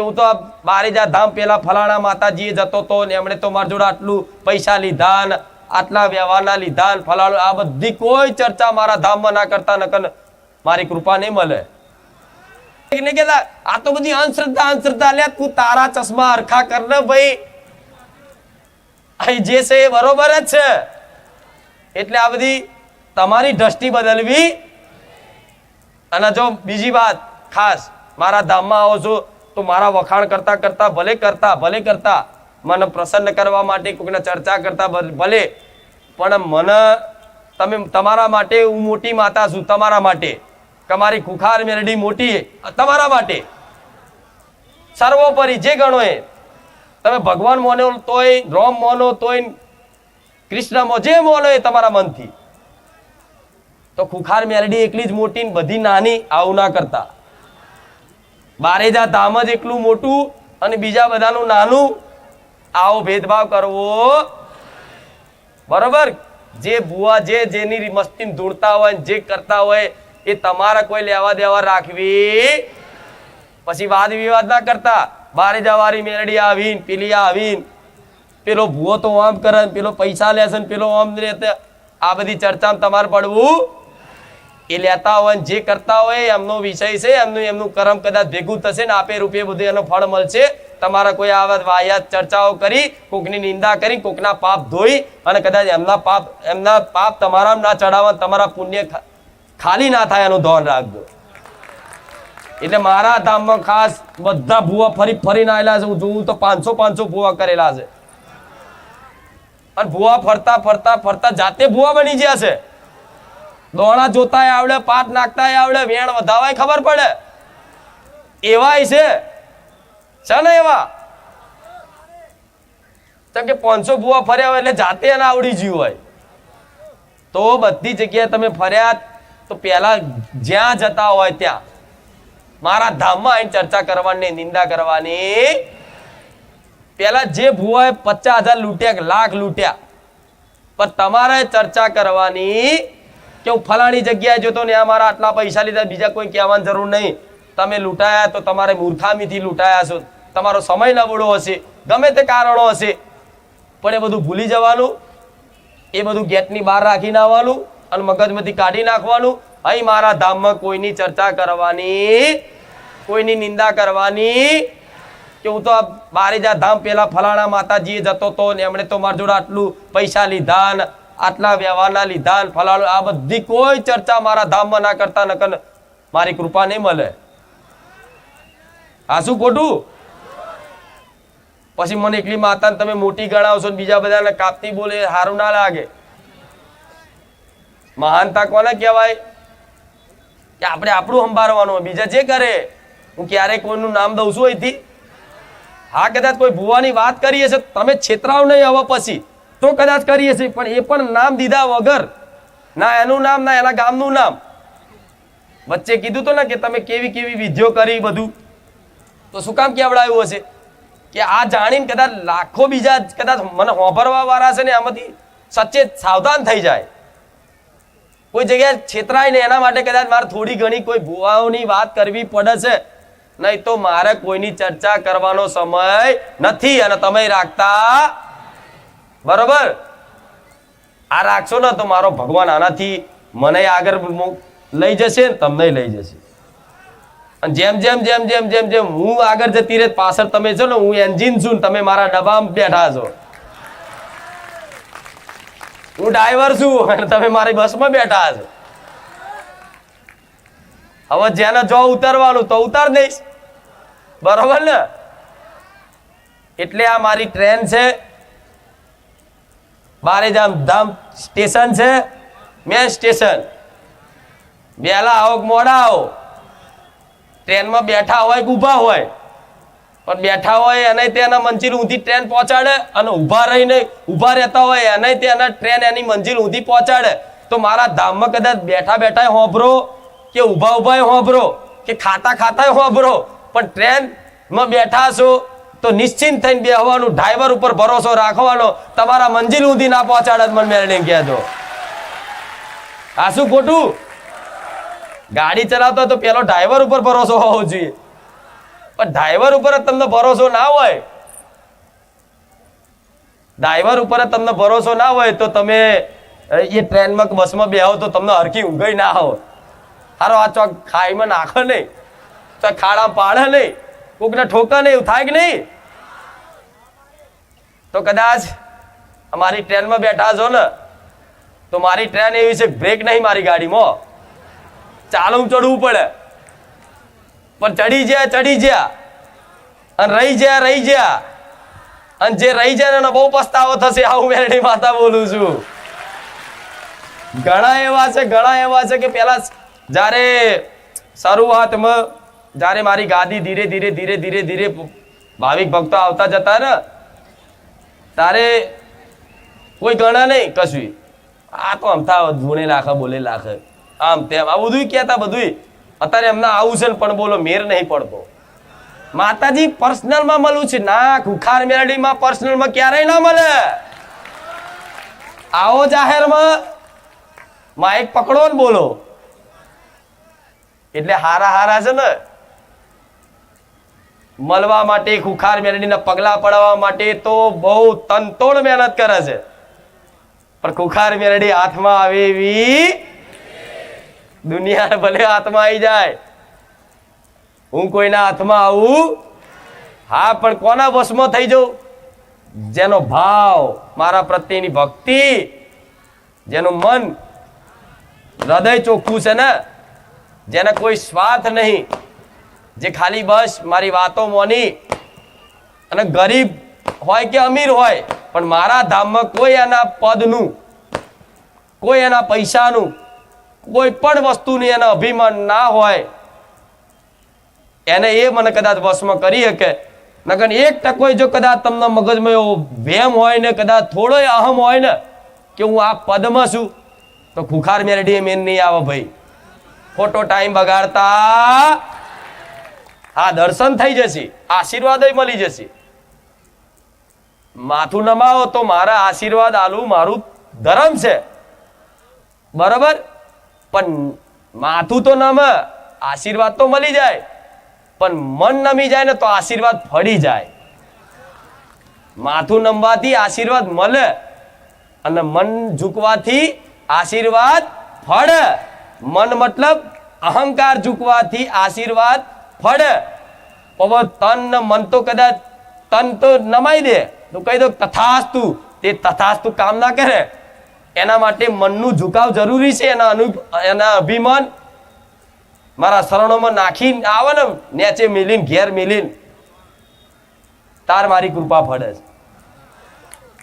કે હું તો બારેજા ધામ પેલા ફલાણા માતાજીએ જતો હતો ને એમણે તો મારા જોડે આટલું પૈસા લીધા ને આટલા વ્યવહારના લીધા ને ફલાણું આ બધી કોઈ ચર્ચા મારા ધામમાં ના કરતા, નકર મારી કૃપા નહીં મળે. આ તો બધી અંધશ્રદ્ધા અંધશ્રદ્ધા, લે તું તારા ચશ્મા હરખા કર ને ભાઈ. અહીં જે છે એ બરોબર જ છે. એટલે આ બધી તમારી દ્રષ્ટિ બદલવી. અને જો બીજી વાત ખાસ, મારા ધામમાં આવો છો તો મારા વખાણ કરતા કરતા, ભલે કરતા ભલે કરતા, મને પ્રસન્ન કરવા માટે કોઈકને ચર્ચા કરતા ભલે- પણ મને, તમે, તમારા માટે હું મોટી માતા છું, તમારા માટે. તમારી મારી ખુખાર મેરડી મોટી તમારા માટે. સર્વોપરી જે ગણો એ. તમે ભગવાન મોનો તોય, રોમ મોનો તોય કૃષ્ણમો જે મોનો એ તમારા મનથી. તો ખુખાર મેરડી એકલી જ મોટી બધી નાની આવું ના કરતા. બારેજા ધામ જ એકલું મોટું અને બીજા બધાનું નાનું. આવો ભેદભાવ કરવો. બરોબર? જે ભુવા જે જેની મસ્તી ધૂળતા હોય જે કરતા હોય એ તમારા કોઈ લેવા દેવા રાખવી. પછી વાદ વિવાદ ના કરતા. બારે જવારી મેરડી આવીને, પેલી આવીને. પેલો ભૂવો તો આમ કરે પેલો પૈસા લેશે પેલો આમ રહે આ બધી ચર્ચામાં તમારે પડવું એ લેતા હોય ને જે કરતા હોય, એમનો વિષય છે, એમનું એમનું કર્મ કદાચ ભેગું થશે ને આપે રૂપિયે બધું એનો ફળ મળશે. તમારા કોઈ આવા વાહિયાત ચર્ચાઓ કરી, કોકની નિંદા કરી, કોકના પાપ ધોઈ અને કદાચ એમના પાપ એમના પાપ તમારા ના ચડાવવા, તમારા પુણ્ય ખાલી ના થાય એનું ધોન રાખજો. એટલે મારા ધામમાં ખાસ બધા ભૂવા ફરી ફરીને આવેલા છે. હું જોઉં તો પાંચસો પાંચસો ભૂવા કરેલા છે. અને ભૂવા ફરતા ફરતા ફરતા જાતે ભૂવા બની ગયા છે. દોણા જોતાય આવડે, પાટ નાખતાય આવડે, વેણ વધાવાય ખબર પડે. એવાય છે. છે ને એવા? તો કે પાંચસો ભૂવા ફર્યા હોય એટલે જાતે એને આવડી ગયું હોય. તો બધી જગ્યાએ તમે ફર્યા તો પહેલા જ્યાં જતા હોય ત્યાં. મારા ધામમાં આવીને ચર્ચા કરવાની, નિંદા કરવાની. પેલા જે ભૂવાએ પચાસ હજાર લૂંટ્યા લાખ લૂંટ્યા. પણ તમારે ચર્ચા કરવાની કે હું ફલાણી જગ્યાએ જોતો ને આ મારા આટલા પૈસા લીધા, બીજા કોઈ કહેવાની જરૂર નહીં. તમે લૂંટાયા તો તમારે મૂર્ખામીથી લૂંટાયા છો. તમારો સમય નબળો હશે, ગમે તે કારણો હશે. પણ એ બધું ભૂલી જવાનું, એ બધું ગેટની બહાર રાખીને આવવાનું અને મગજમાંથી કાઢી નાખવાનું. અહીં મારા ધામમાં કોઈની ચર્ચા કરવાની, કોઈની નિંદા કરવાની. કે હું તો આ બારેજા ધામ પેલા ફલાણા માતાજીએ જતો તો ને એમણે તો મારા જોડે આટલું પૈસા લીધા ને આટલા વ્યવહારના લીધા ફલાણું, આ બધી કોઈ ચર્ચા મારા ધામમાં ના કરતા, નકર મારી કૃપા નહીં મળે. આ શું ખોટું? પછી મને એકલી માતાને તમે મોટી ગણાવશો બીજા બધાને કાપતી બોલે સારું ના લાગે. મહાનતા કોને કહેવાય? કે આપણે આપણું સંભાળવાનું બીજા જે કરે, હું ક્યારેય કોઈનું નામ દઉં છું અહીંથી. હા, કદાચ કોઈ ભુવાની વાત કરીએ છે, તમે છેતરાવ નહીં હવે પછી. તો કદાચ કરીએ છીએ, પણ એ પણ નામ દીધા વગર, ના એનું નામ, ના એના ગામનું નામ. વચ્ચે કીધું તો ને કે તમે કેવી કેવી વિધિઓ કરી બધું. તો શું કામ કેવડાવ્યું હશે? કે આ જાણીને કદાચ લાખો બીજા કદાચ મને હોભરવા વાળા છે ને આમાંથી સચેત સાવધાન થઈ જાય. કોઈ જગ્યાએ છેતરાય ને એના માટે કદાચ મારે થોડી ઘણી કોઈ ભુવાઓની વાત કરવી પડે છે. નહીં તો મારે કોઈની ચર્ચા કરવાનો સમય નથી અને તમે રાખતા બરોબર? આ રાખશો ને તો મારો ભગવાન આનાથી મને આગળ લઈ જશે ને તમને લઈ જશે. અને જેમ જેમ જેમ જેમ જેમ જેમ હું આગળ જતી રહે, પાછળ તમે છો ને, હું એન્જિન છું ને તમે મારા ડબ્બામાં બેઠા છો. હું ડ્રાઈવર છું અને તમે મારી બસમાં બેઠા છો. હવે જેને જો ઉતારવાનું તો ઉતાર દઈશ. બરોબર ને? એટલે આ મારી ટ્રેન છે. બારેજામ ધામ સ્ટેશન છે, મેન સ્ટેશન. વહેલા આવો મોડા આવો? ટ્રેનમાં બેઠા હોય કે ઊભા હોય? પણ બેઠા હોય એને તેના મંજિલ ઊંધી ટ્રેન પહોંચાડે અને ઊભા રહીને ઊભા રહેતા હોય એને તેના ટ્રેન એની મંજિલ ઊંધી પહોંચાડે. તો મારા ધામમાં કદાચ બેઠા બેઠા હોભરો કે ઊભા ઊભા હોભરો કે ખાતા ખાતા હોભરો. પણ ટ્રેનમાં બેઠા છો તો નિશ્ચિંત થઈને બેહવાનું ડ્રાઈવર ઉપર ભરોસો રાખવાનો તમારા મંજિલ ઊંધી ના પહોંચાડે મને મેળવીને કહેજો આ શું ખોટું? ગાડી ચલાવતો તો પેલો ડ્રાઈવર ઉપર ભરોસો હોવો જોઈએ. પણ ડ્રાઈવર ઉપર જ તમને ભરોસો ના હોય. ડ્રાઈવર ઉપર જ તમને ભરોસો ના હોય તો તમે એ ટ્રેનમાં બસમાં બેહો તો તમને હરખી ઊંઘઈ ના આવો હારો આ ચોક ખાઈમાં નાખો નહીં. તો ખાડા પાડે નહીં. કોકને ઠોકા નહીં થાય કે નહીં? તો કદાચ અમારી ટ્રેનમાં બેઠા છો ને, તો મારી ટ્રેન એવી છે બ્રેક નહીં મારી ગાડીમાં. ચાલુ ચડવું પડે. પણ ચડી જ્યા ચડી જ્યા. અને રહી જ્યા રહી જ્યા. અને જે રહી જાય ને બહુ પસ્તાવો થશે, આવું મેરડી માતા બોલું છું. ઘણા એવા છે, ઘણા એવા છે કે પેલા જ્યારે શરૂઆતમાં જ્યારે મારી ગાદી ધીરે ધીરે ધીરે ધીરે ધીરે ભાવિક ભક્તો આવતા જતા ને, તારે કોઈ ગણા નહીં કશું. આ તો અમથા ધૂણે લાખે, બોલે લાખે. આમ તેમ, આ બધું કહેતા બધું અત્યારે એમને આવું છે ને, પણ બોલો, મેર નહીં પડતો. માતાજી પર્સનલમાં મળું છે. ના, ખુખાર મેરડીમાં પર્સનલમાં ક્યારેય ના મળે. આવો જાહેરમાં. માઇક પકડો ને બોલો. એટલે હારા હારા છે ને મળવા માટે, ખુખાર મેરડીના પગલા પડાવવા માટે તો બહુ તનતોડ મહેનત કરે છે. પણ ખુખાર મેરડી હાથમાં આવે એવી દુનિયા ભલે હાથમાં આવી જાય. હું કોઈના હાથમાં આવું? હા, પણ કોના વશમાં થઈ જાઉં જેનો ભાવ મારા પ્રત્યેની ભક્તિ, જેનું મન હૃદય ચોખ્ખું છે ને, જેને કોઈ સ્વાર્થ નહીં જે ખાલી બસ, મારી વાતો મોની. અને ગરીબ હોય કે અમીર હોય, પણ મારા ધામમાં કોઈ એના પદનું, કોઈ એના પૈસાનું, કોઈ પણ વસ્તુની એના અભિમાન ના હોય, એને એ મને કદાચ વશમાં કરી શકે. નકર એક ટકો જો કદાચ તમને મગજમાં એવો વેમ હોય ને, કદાચ થોડો અહમ હોય ને, કે હું આ પદમાં છું, તો ખુખાર મેરડી મેન નહીં આવે ભાઈ. ખોટો ટાઈમ બગાડતા હા, દર્શન થઈ જશે. આશીર્વાદ મળી જશે. માથું નમાવો તો મારા આશીર્વાદ આલું, મારું ધર્મ છે. બરાબર? પણ માથું તો નમે, આશીર્વાદ તો મળી જાય. પણ મન નમી જાય ને તો આશીર્વાદ ફળી જાય. માથું નમવાથી આશીર્વાદ મળે અને મન ઝૂકવાથી આશીર્વાદ ફળે. મન મતલબ અહંકાર ઝૂકવાથી આશીર્વાદ ફળે હવે તન મન તો કદાચ તન તો નમાઈ દે. તો કહી દો તથાસ્તુ. તે તથાસ્તુ કામ ના કરે. એના માટે મનનું ઝુકાવ જરૂરી છે, એના અનુ એના અભિમાન. મારા શરણોમાં નાખીને આવે ને, નેચે મિલીને, ઘેર મિલીને. તાર મારી કૃપા ફળે છે.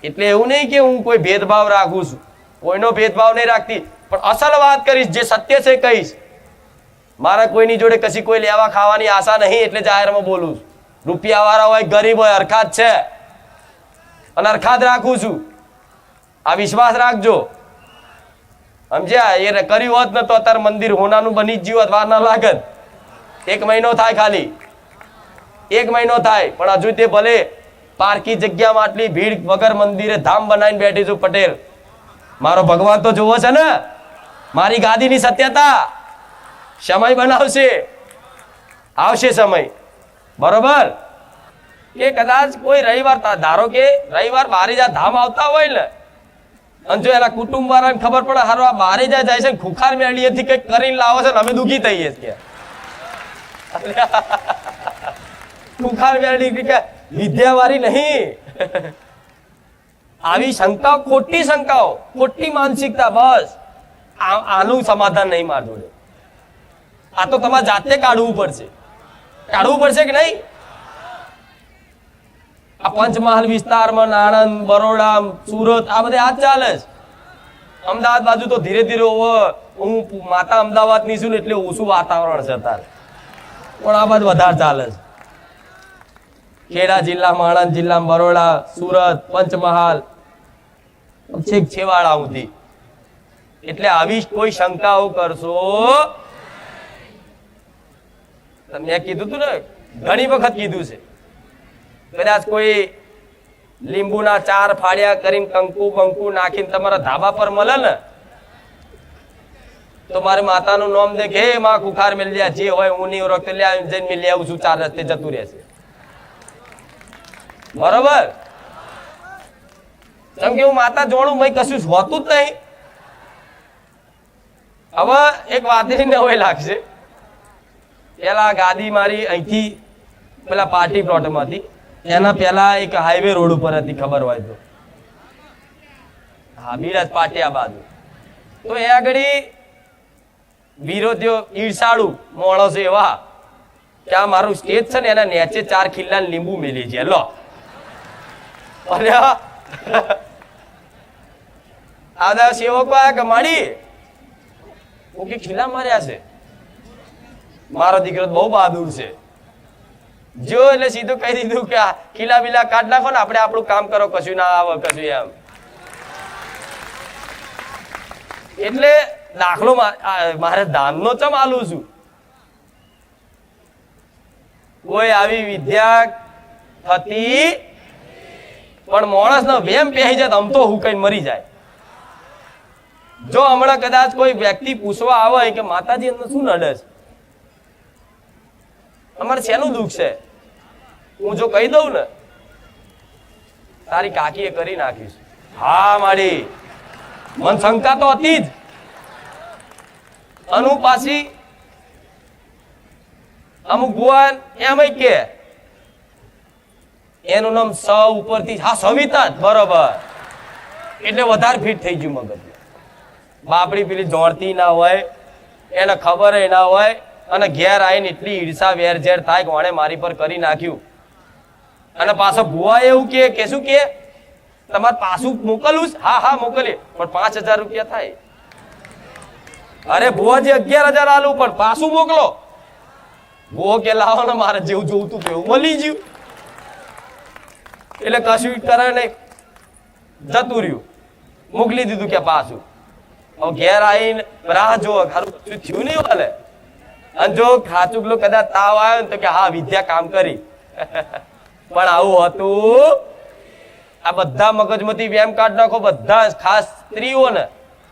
એટલે એવું નહીં કે હું કોઈ ભેદભાવ રાખું છું. કોઈનો ભેદભાવ નહીં રાખતી. પણ અસલ વાત કરીશ, જે સત્ય છે કહીશ. મારા કોઈની જોડે કશી કોઈ લેવા ખાવાની આશા નહીં એટલે જાહેરમાં બોલું છું. રૂપિયા વાળા હોય, ગરીબ હોય અરખાત છે. અને અરખાત રાખું છું. આ વિશ્વાસ રાખજો. સમજ્યા? એ કર્યું હોત ને તો અત્યારે મંદિર હોનાનું બની જ ગયું હોત, વાર ના લાગત. એક મહિનો થાય ખાલી. એક મહિનો થાય, પણ હજુ તે ભલે પારકી જગ્યામાં આટલી ભીડ વગર મંદિરે ધામ બનાવીને બેઠી છું પટેલ. મારો ભગવાન તો જુઓ છે ને? મારી ગાદીની સત્યતા. સમય બનાવશે. આવશે સમય. બરોબર? કે કદાચ કોઈ રવિવાર ધારો કે રવિવાર બારે જા ધામ આવતા હોય ને, અને જો એના કુટુંબ વાળાને ખબર પડે, હારો બારે જા જાય છે ખુખાર ખુખાર મેળીએથી કંઈક કરીને લાવો છે ને, અમે દુઃખી થઈએ છીએ. ખુખાર મેળવી કે વિદ્યાવારી નહીં. આવી શંકાઓ, ખોટી શંકાઓ, ખોટી માનસિકતા, બસ. આનું સમાધાન નહીં માર જોડે. આ તો તમારે જાતે કાઢવું પડશે. કાઢવું પડશે કે નહીં? આ પંચમહાલ વિસ્તારમાં આણંદ બરોડા સુરત, આ બધે આ ચાલે છે. અમદાવાદ બાજુ તો ધીરે ધીરે હું માતા અમદાવાદની છું એટલે ઓછું વાતાવરણ છે અત્યારે. પણ આ બાજુ વધારે ચાલે છે. ખેડા જિલ્લામાં, આણંદ જિલ્લામાં, બરોડા, સુરત, પંચમહાલ છેક છેવાડા સુધી. એટલે આવી કોઈ શંકાઓ કરશો મેં કીધું હતું ને, ઘણી વખત કીધું છે. કદાચ કોઈ લીંબુના ચાર ફાળિયા કરીને કંકુ બંકુ નાખીને તમારા ધાબા પર મળે ને, તો મારે માતાનું નામ દે કે માં, કુખાર મેળ જે હોય હું નહીં ઓળખતો લે જઈને મેં આવું છું, ચાર રસ્તે જતું રહેશે બરોબર? કેમ કે હું માતા જોડું મેં કશું હોતું જ નહીં. હવે એક વાતની નવાઈ લાગશે. પેલા ગાદી મારી અહીંથી પેલા પાર્ટી પ્લોટમાં હતી એના પેલા એક હાઈવે રોડ ઉપર હતી, ખબર હોય તો. હા બિરાજ પાટિયા બાજુ. તો એ આગળ વિરોધીઓ ઈર્ષાળુ માણસો એવા કે આ મારું સ્ટેજ છે ને, એના નેચે ચાર ખિલ્લા લીંબુ મેલી છે. લો. અને આ આ સેવકો આ કમાડી માડી ઓકે ખીલા માર્યા છે? મારો દીકરો બહુ બહાદુર છે. જો એટલે સીધું કહી દીધું કે ખીલા બીલા કાઢ નાખો ને, આપણે આપણું કામ કરો, કશું ના આવે, કશું એમ. એટલે દાખલો મારે ધામનો ચમ આલું છું? કોઈ આવી વિદ્યા થતી પણ માણસનો વેમ પહેરી જાય આમ તો હુકાઈને મરી જાય. જો હમણાં કદાચ કોઈ વ્યક્તિ પૂછવા આવે કે માતાજી એમને શું નડે છે? અમારે શેનું દુઃખ છે? હું જો કહી દઉં ને, તારી કાકીએ કરી નાખીશ હા, માડી. મન શંકા તો હતી જ. અનુ પાછી અમુક ભુવન એમ કે, એનું નામ સ ઉપરથી હા, સવિતા બરોબર. એટલે વધારે ફિટ થઈ ગયું મગજ બાપડી પેલી જોડતી ના હોય, એને ખબર ના હોય અને ઘેર આવીને એટલી ઈર્ષા વેરઝેર થાય કે મારી પર કરી નાખ્યું. અને પાછો ભુવા એવું કે કે શું કે તમારે પાછું મોકલવું હા હા, મોકલીએ. પણ પાંચ હજાર રૂપિયા થાય. અરે ભુવાજી અગિયાર હજાર આલું, પણ પાછું મોકલો. ભુવો કે, લાવો ને, મારે જેવું જોવતું કેવું મળી ગયું. એટલે કશું કરે નહીં. જતું રહ્યું. મોકલી દીધું કે પાછું. હવે ઘેર આવીને રાહ જોવો ખારું થયું નહીં વાલે? અને જો ખાચુકલો કદાચ તાવ આવ્યો તો કે હા, વિદ્યા કામ કરી. પણ આવું હતું. આ બધા મગજમાંથી વ્યાયામ કાઢ નાખો, બધા ખાસ સ્ત્રીઓને,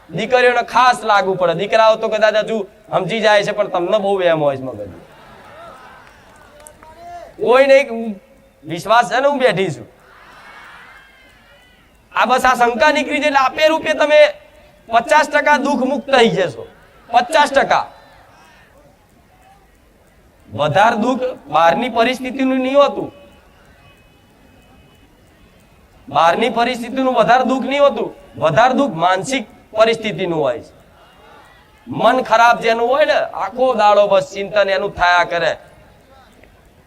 દીકરીઓને ખાસ લાગુ પડે. દીકરાઓ તો કદાચ હજુ સમજી જાય છે, પણ તમને બહુ વ્યાયામ હોય છે મગજ કોઈ નહીં વિશ્વાસ છે ને, હું બેઠી છું. આ બસ આ શંકા નીકળી છે, એટલે આપે રૂપે તમે પચાસ ટકા દુઃખ મુક્ત થઈ જશો. પચાસ ટકા. વધારે દુઃખ બહારની પરિસ્થિતિનું નહીં હોતું. બહારની પરિસ્થિતિનું વધારે દુઃખ નહીં હોતું. વધારે દુઃખ માનસિક પરિસ્થિતિનું હોય છે. મન ખરાબ જેનું હોય ને, આખો દાડો બસ ચિંતન એનું થયા કરે.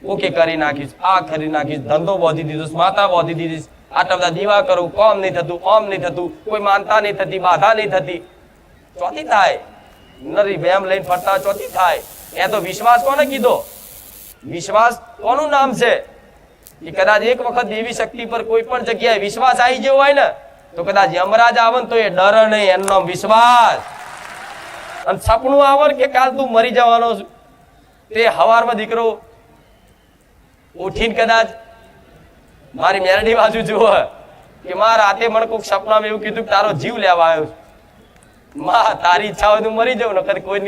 ઓકે, કરી નાખીશ, આ કરી નાખીશ, ધંધો બોધી દીધું, માતા બોધી દીધી, આટલા બધા દીવા કરું, કોમ નહીં થતું, ઓમ નહીં થતું, કોઈ માનતા નહીં થતી, બાધા નહીં થતી. ચોથી થાય. નરી બેમ લઈને ફરતા ચોથી થાય. એ તો વિશ્વાસ કોને કીધો? વિશ્વાસ કોનું નામ છે? એ કદાચ એક વખત દેવી શક્તિ પર કોઈ પણ જગ્યાએ વિશ્વાસ આવી ગયો હોય ને, તો કદાચ યમરાજ આવે તો એ ડર નહીં એમનો વિશ્વાસ. અને સપનું આવે કે કાલ તું મરી જવાનો તે હવારમાં દીકરો ઉઠીને કદાચ મારી મેરડી બાજુ જુઓ, કે માં રાતે મને કોઈક સપનામાં એવું કીધું કે તારો જીવ લેવા આવ્યો મા, તારી ઈચ્છા હોય તો મરી જાઉં, નકર કોઈ